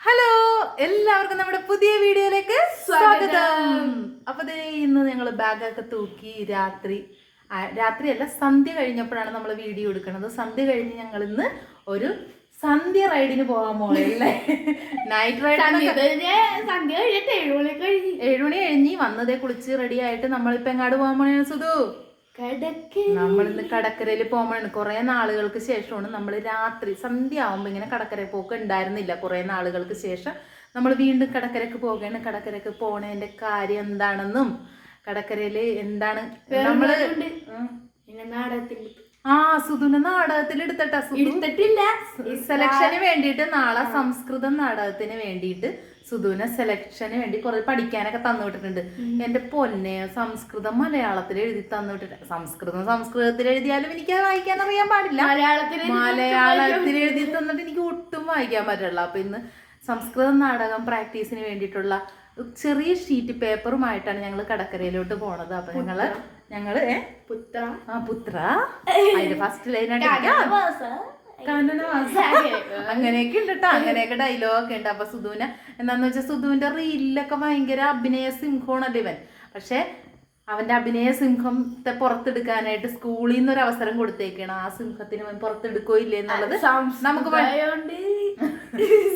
Hello എല്ലാവർക്കും നമ്മുടെ പുതിയ വീഡിയോയിലേക്ക് സ്വാഗതം. അപ്പൊ ഇന്ന് ഞങ്ങൾ ബാഗൊക്കെ തൂക്കി രാത്രി രാത്രിയല്ല സന്ധ്യ കഴിഞ്ഞപ്പോഴാണ് നമ്മൾ വീഡിയോ എടുക്കുന്നത്. സന്ധ്യ കഴിഞ്ഞ് ഞങ്ങൾ ഇന്ന് ഒരു സന്ധ്യ റൈഡിന് പോകാൻ പോകണല്ലേ നൈറ്റ് റൈഡ് സന്ധ്യ കഴിഞ്ഞിട്ട് ഏഴുമണി കഴിഞ്ഞ് ഏഴുമണി കഴിഞ്ഞ്. വന്നതേ കുളിച്ച് റെഡി ആയിട്ട് നമ്മളിപ്പോ എങ്ങാട് പോകാൻ പോണേ സുധു? നമ്മളിന്ന് കടക്കരയിൽ പോകുമ്പോഴാണ് കുറെ നാളുകൾക്ക് ശേഷമാണ് നമ്മൾ രാത്രി സന്ധ്യ ആവുമ്പോൾ ഇങ്ങനെ കടക്കര പോക്ക് ഉണ്ടായിരുന്നില്ല കുറെ നാളുകൾക്ക് ശേഷം. നമ്മൾ വീണ്ടും കടക്കരക്ക് പോകയാണ് കടക്കരക്ക് പോണതിന്റെ കാര്യം എന്താണെന്നും കടക്കരയിൽ എന്താണ് നമ്മൾ ആ സുധുന നാടകത്തിൽ എടുത്തട്ടാ എടുത്തിട്ടില്ല. സെലക്ഷന് വേണ്ടിയിട്ട് നാളെ സംസ്കൃതം നാടകത്തിന് വേണ്ടിയിട്ട് സുധുവിനെ സെലക്ഷന് വേണ്ടി കുറെ പഠിക്കാനൊക്കെ തന്നു വിട്ടിട്ടുണ്ട്. എന്റെ പൊന്നെ സംസ്കൃതം മലയാളത്തിൽ എഴുതി തന്നു വിട്ടിട്ട്. സംസ്കൃതം സംസ്കൃതത്തിൽ എഴുതിയാലും എനിക്ക് അത് വായിക്കാൻ അറിയാൻ പാടില്ല. മലയാളത്തിൽ മലയാളത്തിൽ എഴുതി തന്നിട്ട് എനിക്ക് ഒട്ടും വായിക്കാൻ പറ്റില്ല. അപ്പൊ ഇന്ന് സംസ്കൃതം നാടകം പ്രാക്ടീസിന് വേണ്ടിയിട്ടുള്ള ചെറിയ ഷീറ്റ് പേപ്പറുമായിട്ടാണ് ഞങ്ങൾ കടക്കരയിലോട്ട് പോണത്. അപ്പൊ ഞങ്ങൾ ഞങ്ങൾ? പുത്ര. ആ പുത്ര. അതിന്റെ ഫസ്റ്റ് ലൈനായിട്ട് അങ്ങനെയൊക്കെ ഉണ്ട് കേട്ടോ അങ്ങനെയൊക്കെ ഡയലോഗൊക്കെ ഉണ്ട്. അപ്പൊ സുധുവിനെ എന്താന്ന് വെച്ചാൽ സുധുവിന്റെ റീലിലൊക്കെ ഭയങ്കര അഭിനയ സിംഹമാണല്ലോ ഇവൻ. പക്ഷെ അവന്റെ അഭിനയ സിംഹത്തെ പുറത്തെടുക്കാനായിട്ട് സ്കൂളിൽ നിന്ന് ഒരു അവസരം കൊടുത്തേക്കാണ്. ആ സിംഹത്തിന് അവൻ പുറത്തെടുക്കോ ഇല്ലേ എന്നുള്ളത് നമുക്ക്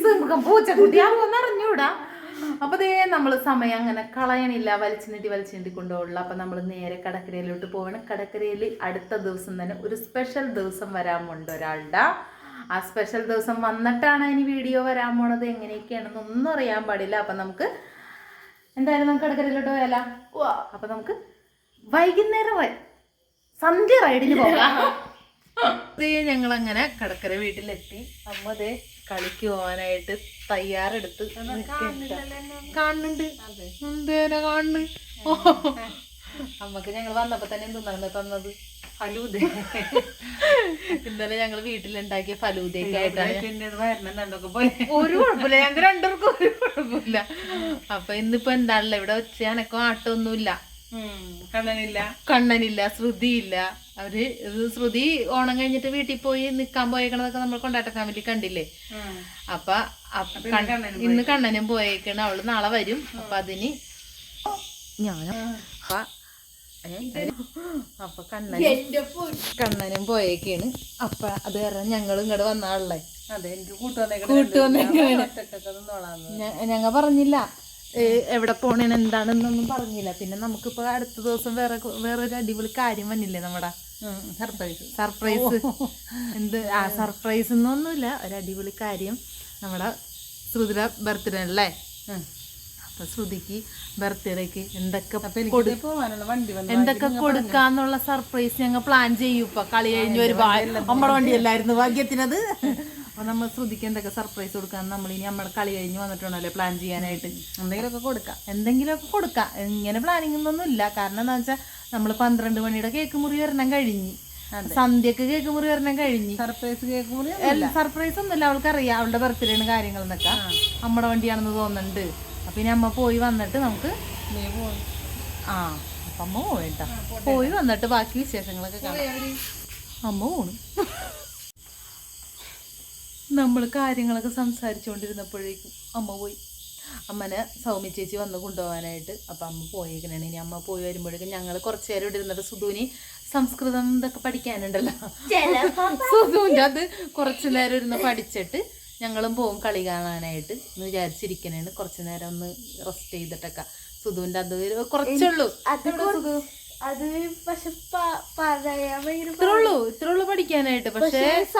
സിംഹം പൂച്ചക്കുട്ടിയാകുമെന്ന് അറിഞ്ഞൂടാ അപ്പൊ ദേ നമ്മൾ സമയം അങ്ങനെ കളയണില്ല വലിച്ചു നീട്ടി വലിച്ചു നീട്ടി കൊണ്ടുപോകില്ല അപ്പൊ നമ്മൾ നേരെ കടക്കരയിലോട്ട് പോവാണ്. കടക്കരയിൽ അടുത്ത ദിവസം തന്നെ ഒരു സ്പെഷ്യൽ ദിവസം വരാൻ പോണ്ട് ഒരാളുടെ. ആ സ്പെഷ്യൽ ദിവസം വന്നിട്ടാണ് ഇനി വീഡിയോ വരാൻ പോണത് എങ്ങനെയൊക്കെയാണെന്ന് ഒന്നും അറിയാൻ പാടില്ല. അപ്പൊ നമുക്ക് എന്തായാലും നമുക്ക് കടക്കരയിലോട്ട് പോയാലോ? അപ്പൊ നമുക്ക് വൈകുന്നേരം സന്ധ്യ റൈഡിന് പോകാം. ഞങ്ങൾ അങ്ങനെ കടക്കര വീട്ടിലെത്തി. അമ്മ ദേ കളിക്ക് പോവാനായിട്ട് തയ്യാറെടുത്ത്. കാണുന്നുണ്ട്. എന്തേനാ കാണുന്നു? അമ്മയ്ക്ക് ഞങ്ങൾ വന്നപ്പോ തന്നെ എന്താണ് തന്നത്? ഫലൂദ. ഇന്നലെ ഞങ്ങൾ വീട്ടിലുണ്ടാക്കിയ ഫലൂദയൊക്കെ ഒരു കുഴപ്പമില്ല. ഞങ്ങൾക്ക് രണ്ടുപേർക്കും ഒരു കുഴപ്പമില്ല. അപ്പൊ ഇന്നിപ്പോ എന്താണല്ലോ? ഇവിടെ വെച്ച് ആട്ടൊന്നുമില്ല. ആട്ടമൊന്നുമില്ല കണ്ണനില്ല. കണ്ണനില്ല ശ്രുതിയില്ല. അവർ ശ്രുതി ഓണം കഴിഞ്ഞിട്ട് വീട്ടിൽ പോയി നിക്കാൻ പോയേക്കണതൊക്കെ നമ്മൾ കൊണ്ടാട്ട ഫാമിലി കണ്ടില്ലേ? അപ്പൊ ഇന്ന് കണ്ണനും പോയേക്കണ. അവൾ നാളെ വരും. അപ്പൊ അതിന് ഞാൻ അപ്പ കണ്ണനും. കണ്ണനും പോയേക്കാണ്. അപ്പൊ അത് കാരണം ഞങ്ങളും ഇങ്ങോട്ട് വന്നാളല്ലേ? അതെ എനിക്ക് കൂട്ടുവന്നേ കൂട്ടുവന്നേക്കാണ്. ഞങ്ങ പറഞ്ഞില്ല. എവിടെ പോണേന് എന്താണെന്നൊന്നും പറഞ്ഞില്ല. പിന്നെ നമുക്കിപ്പോ അടുത്ത ദിവസം വേറെ വേറൊരു അടിപൊളി കാര്യം വന്നില്ലേ നമ്മുടെ? സർപ്രൈസ് സർപ്രൈസ് എന്ത്? ആ സർപ്രൈസ് എന്നൊന്നുമില്ല. ഒരു അടിപൊളി കാര്യം നമ്മുടെ ശ്രുതിര ബർത്ത്ഡേ അല്ലേ? അപ്പൊ ശ്രുതിക്ക് ബർത്ത്ഡേക്ക് എന്തൊക്കെ എന്തൊക്കെ കൊടുക്കാന്നുള്ള സർപ്രൈസ് ഞങ്ങൾ പ്ലാൻ ചെയ്യും. ഇപ്പൊ കളി കഴിഞ്ഞ് ഒരു നമ്മുടെ വണ്ടിയല്ലായിരുന്നു ഭാഗ്യത്തിനത്. അപ്പൊ നമ്മൾ ശ്രുതിക്ക് എന്തൊക്കെ സർപ്രൈസ് കൊടുക്കാൻ നമ്മൾ ഇനി നമ്മുടെ കളി കഴിഞ്ഞ് വന്നിട്ടുണ്ടല്ലോ പ്ലാൻ ചെയ്യാനായിട്ട്. എന്തെങ്കിലുമൊക്കെ കൊടുക്കാം. എന്തെങ്കിലുമൊക്കെ കൊടുക്കാം. ഇങ്ങനെ പ്ലാനിങ് ഒന്നും ഇല്ല. കാരണം എന്താ വെച്ചാൽ നമ്മൾ പന്ത്രണ്ട് മണിയുടെ കേക്ക് മുറി വരണം കഴിഞ്ഞ്. സന്ധ്യക്ക് കേക്ക് മുറി വരണം കഴിഞ്ഞ്. സർപ്രൈസ് കേക്ക് മുറി സർപ്രൈസ് ഒന്നുമില്ല. അവൾക്ക് അറിയാം അവളുടെ ബർത്ത്ഡേയാണ് കാര്യങ്ങൾ എന്നൊക്കെ നമ്മുടെ വണ്ടിയാണെന്ന് തോന്നുന്നുണ്ട്. അപ്പൊ ഇനി അമ്മ പോയി വന്നിട്ട് നമുക്ക് ആ അപ്പൊ അമ്മ പോയിട്ട പോയി വന്നിട്ട് ബാക്കി വിശേഷങ്ങളൊക്കെ കാണാം. അമ്മ പോണു. നമ്മൾ കാര്യങ്ങളൊക്കെ സംസാരിച്ചുകൊണ്ടിരുന്നപ്പോഴേക്കും അമ്മ പോയി. അമ്മനെ സൗമ്യ ചേച്ചി വന്ന് കൊണ്ടുപോകാനായിട്ട്. അപ്പം അമ്മ പോയേക്കണേ ഇനി അമ്മ പോയി വരുമ്പോഴേക്കും ഞങ്ങൾ കുറച്ച് നേരം ഇവിടെ ഇരുന്നിട്ട് സുധുവിന് സംസ്കൃതം ഇതൊക്കെ പഠിക്കാനുണ്ടല്ലോ. സുധുവിന്റെ അത് കുറച്ച് നേരം ഇരുന്ന് പഠിച്ചിട്ട് ഞങ്ങളും പോകും കളി കാണാനായിട്ട് എന്ന് വിചാരിച്ചിരിക്കണേണ്. കുറച്ച് നേരം ഒന്ന് റെസ്റ്റ് ചെയ്തിട്ടൊക്കെ. സുധുവിന്റെ അത് കുറച്ചുള്ളൂ. അത് പക്ഷെ പറയാൻ ഭയങ്കര ഇത്രേ ഉള്ളൂ. ഇത്രേ ഉള്ളൂ പഠിക്കാനായിട്ട്. പക്ഷേ വായിച്ചു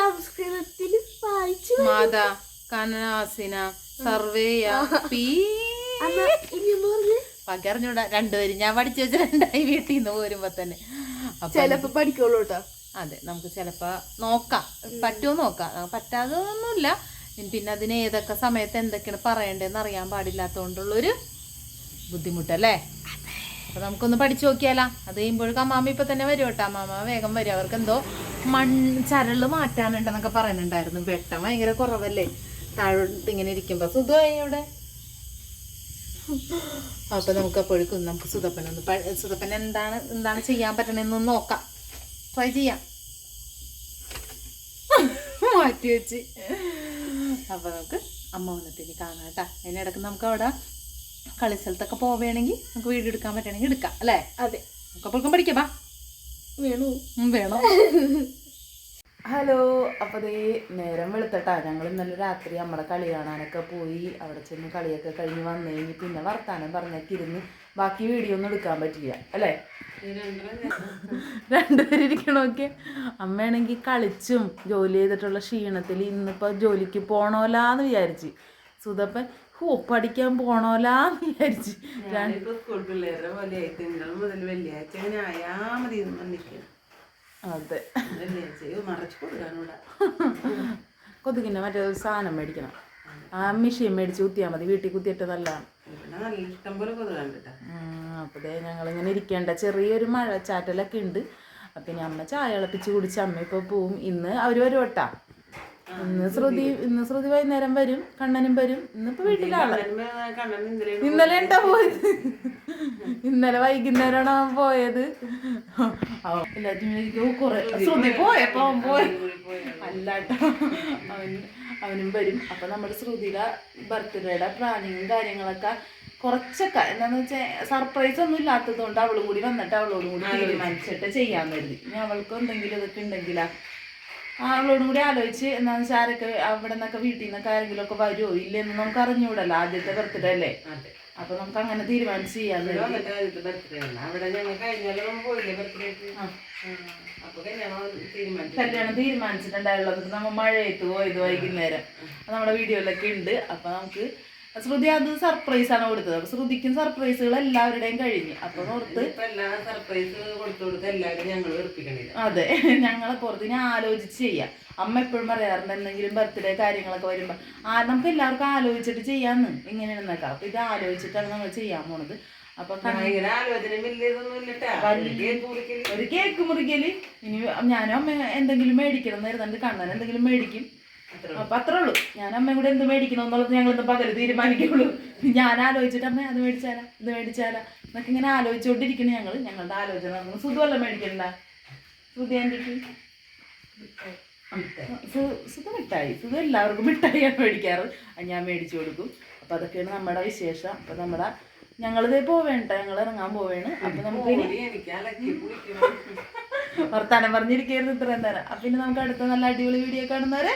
മാതാ കനനാസിന സർവേയ പീ. രണ്ടുപേരും. ഞാൻ പഠിച്ചു വെച്ച രണ്ടായി വീട്ടിൽ നിന്ന് പോരുമ്പോ തന്നെ. ചിലപ്പോ പഠിക്കുള്ളൂ കേട്ടോ. അതെ നമുക്ക് ചിലപ്പോ നോക്കാം. പറ്റുമോ നോക്കാം. പറ്റാതൊന്നുമില്ല. പറ്റാതെ ഒന്നുമില്ല പിന്നെ അതിന് ഏതൊക്കെ സമയത്ത് എന്തൊക്കെയാണ് പറയേണ്ടതെന്ന് അറിയാൻ പാടില്ലാത്തതുകൊണ്ടുള്ളൊരു ബുദ്ധിമുട്ടല്ലേ? അപ്പൊ നമുക്കൊന്ന് പഠിച്ചു നോക്കിയാലാ. അത് കഴിയുമ്പോഴേക്കും അമ്മാമ ഇപ്പൊ തന്നെ വരും കേട്ടോ. അമ്മാമ വേഗം വരും. അവർക്ക് എന്തോ മൺ ചരൾ മാറ്റാനുണ്ടെന്നൊക്കെ പറയുന്നുണ്ടായിരുന്നു. വെട്ടം ഭയങ്കര കുറവല്ലേ? താഴോട്ട് ഇങ്ങനെ ഇരിക്കുമ്പോ. സുഖമായി അവിടെ? അപ്പൊ നമുക്ക് അപ്പോഴേക്കും നമുക്ക് സുതപ്പനൊന്ന് സുതപ്പൻ എന്താണ് എന്താണ് ചെയ്യാൻ പറ്റണെന്ന് നോക്കാം. ട്രൈ ചെയ്യാം. മാറ്റി വെച്ച്. അപ്പൊ നമുക്ക് അമ്മ വന്നിട്ട് ഇനി കാണാം കേട്ടാ. അതിനിടക്ക് നമുക്ക് അവിടെ കളി സ്ഥലത്തൊക്കെ പോവുകയാണെങ്കിൽ നമുക്ക് വീഡിയോ എടുക്കാൻ പറ്റണമെങ്കിൽ എടുക്കാം അല്ലേ? അതെ. നമുക്ക് അപ്പോഴേക്കും പഠിക്കാം ബാ വേണു? വേണോ? ഹലോ അപ്പോൾ ദേ നേരം വെളുത്തട്ടാ. ഞങ്ങൾ ഇന്നലെ രാത്രി നമ്മുടെ കളി കാണാനൊക്കെ പോയി. അവിടെ ചെന്ന് കളിയൊക്കെ കഴിഞ്ഞ് വന്നു കഴിഞ്ഞ് പിന്നെ വർത്താനം പറഞ്ഞൊക്കെ ഇരുന്ന് ബാക്കി വീഡിയോ ഒന്നും എടുക്കാൻ പറ്റില്ല അല്ലേ? രണ്ടുപേരിക്കണമൊക്കെ അമ്മയാണെങ്കിൽ കളിച്ചും ജോലി ചെയ്തിട്ടുള്ള ക്ഷീണത്തിൽ ഇന്നിപ്പോൾ ജോലിക്ക് പോണോലാന്ന് വിചാരിച്ച്. സുധപ്പൻ ഹോ പഠിക്കാൻ പോണോലാന്ന് വിചാരിച്ച്. ഞാനിപ്പോ സ്കൂൾ പിള്ളേരുടെ പോലെ മുതൽ വെള്ളിയാഴ്ച ഇങ്ങനെ ആയാ മതി എന്ന് അതെ. വെള്ളിയാഴ്ച മറച്ചു കൊടുക്കാനൂടാ കൊതുകിന്റെ മറ്റേ ഒരു സാധനം മേടിക്കണം. ആ മെഷീൻ മേടിച്ച് കുത്തിയാൽ മതി വീട്ടിൽ കുത്തിയിട്ട് നല്ലതാണ് നല്ല ഇഷ്ടം പോലെ കൊതുകാണ് കേട്ടാ. ഞങ്ങളിങ്ങനെ ഇരിക്കേണ്ട ചെറിയൊരു മഴ ചാറ്റലൊക്കെ ഉണ്ട്. അപ്പം ഇനി അമ്മ ചായ ഇളപ്പിച്ച് കുടിച്ച് അമ്മ ഇപ്പോൾ പോവും. ഇന്ന് അവർ വരും കേട്ടാ ഇന്ന് ശ്രുതി ഇന്ന് ശ്രുതി വൈകുന്നേരം വരും കണ്ണനും വരും. ഇന്നിപ്പോ വീട്ടിലാണ് ഇന്നലെ എന്താ പോയത്? ഇന്നലെ വൈകുന്നേരമാണ് അവൻ പോയത്. അവൻ എല്ലാത്തിനും വിചാരിക്കും, "ഓ, കുറെ ശ്രുതി പോയപ്പോ അവൻ പോയി. അല്ലാട്ടോ അവൻ. അവനും വരും. അപ്പൊ നമ്മുടെ ശ്രുതിയുടെ ബർത്ത്ഡേയുടെ പ്ലാനിങ്ങും കാര്യങ്ങളൊക്കെ കുറച്ചൊക്കെ എന്താന്ന് വെച്ചാൽ സർപ്രൈസ് ഒന്നും ഇല്ലാത്തത് കൊണ്ട് അവളും കൂടി വന്നിട്ട് അവളോടും കൂടി തീരുമാനിച്ചിട്ട് ചെയ്യാൻ കരുതി. ഇനി അവൾക്ക് എന്തെങ്കിലും ഇതൊക്കെ ഉണ്ടെങ്കിലാ അവളോടും കൂടി ആലോചിച്ച് എന്താന്ന് വെച്ചാൽ ആരൊക്കെ അവിടെ നിന്നൊക്കെ വീട്ടിൽ നിന്നൊക്കെ ആരെങ്കിലും ഒക്കെ വരുമോ ഇല്ലെന്ന് നമുക്ക് അറിഞ്ഞുകൂടല്ലോ ആദ്യത്തെ ബർത്ത്ഡേ അല്ലേ? അപ്പൊ നമുക്ക് അങ്ങനെ തീരുമാനിച്ച് ചെയ്യാൻ കല്യാണം തീരുമാനിച്ചിട്ടുണ്ടായുള്ളത് നമ്മൾ മഴയത്ത് പോയത് വൈകുന്നേരം. നമ്മുടെ വീഡിയോയിലൊക്കെ ഉണ്ട്. അപ്പൊ നമുക്ക് ശ്രുതി അത് സർപ്രൈസ് ആണ് കൊടുത്തത്. അപ്പൊ ശ്രുതിക്കും സർപ്രൈസുകൾ എല്ലാവരുടെയും കഴിഞ്ഞു. അപ്പൊ ഓർത്ത് അതെ ഞങ്ങളെ പുറത്ത് ഇനി ആലോചിച്ച് ചെയ്യാം. അമ്മ എപ്പോഴും പറയാറുണ്ട് എന്തെങ്കിലും ബർത്ത്ഡേ കാര്യങ്ങളൊക്കെ വരുമ്പോ ആ നമുക്ക് എല്ലാവർക്കും ആലോചിച്ചിട്ട് ചെയ്യാന്ന്. ഇങ്ങനെയാണെന്നൊക്കെ അപ്പൊ ഇത് ആലോചിച്ചിട്ടാണ് നമ്മൾ ചെയ്യാൻ പോണത്. അപ്പൊ ഒരു കേക്ക് മുറിക്കൽ. ഇനി ഞാനും അമ്മ എന്തെങ്കിലും മേടിക്കണം എന്ന് കണ്ണൻ എന്തെങ്കിലും മേടിക്കും. അപ്പൊ അത്രേ ഉള്ളൂ. ഞാൻ അമ്മയും കൂടെ എന്ത് മേടിക്കണം എന്നുള്ളത് ഞങ്ങൾ ഇന്ന് പകൽ തീരുമാനിക്കുള്ളൂ. ഞാൻ ആലോചിച്ചിട്ട് അമ്മ അത് മേടിച്ചാലാ ഇത് മേടിച്ചാലാ എന്നൊക്കെ ഇങ്ങനെ ആലോചിച്ചുകൊണ്ടിരിക്കണ ഞങ്ങൾ ഞങ്ങളുടെ ആലോചന നടന്നു സുഖമല്ല മേടിക്കണ്ട? സുധി ആന്റിക്ക്? സുഖ മിഠായി. സുഖം എല്ലാവർക്കും മിഠായിയാണ് മേടിക്കാറ്. ഞാൻ മേടിച്ചു കൊടുക്കും. അപ്പൊ അതൊക്കെയാണ് നമ്മുടെ വിശേഷം. അപ്പൊ നമ്മുടെ ഞങ്ങളിതേ പോവേണ്ട. ഞങ്ങൾ ഇറങ്ങാൻ പോവേണ്. അപ്പൊ നമുക്ക് വർത്താനം പറഞ്ഞിരിക്കരുത് ഇത്രയും നേരം. അപ്പൊ പിന്നെ നമുക്ക് അടുത്ത നല്ല അടിപൊളി വീഡിയോ കാണുന്നവരെ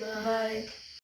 ബൈ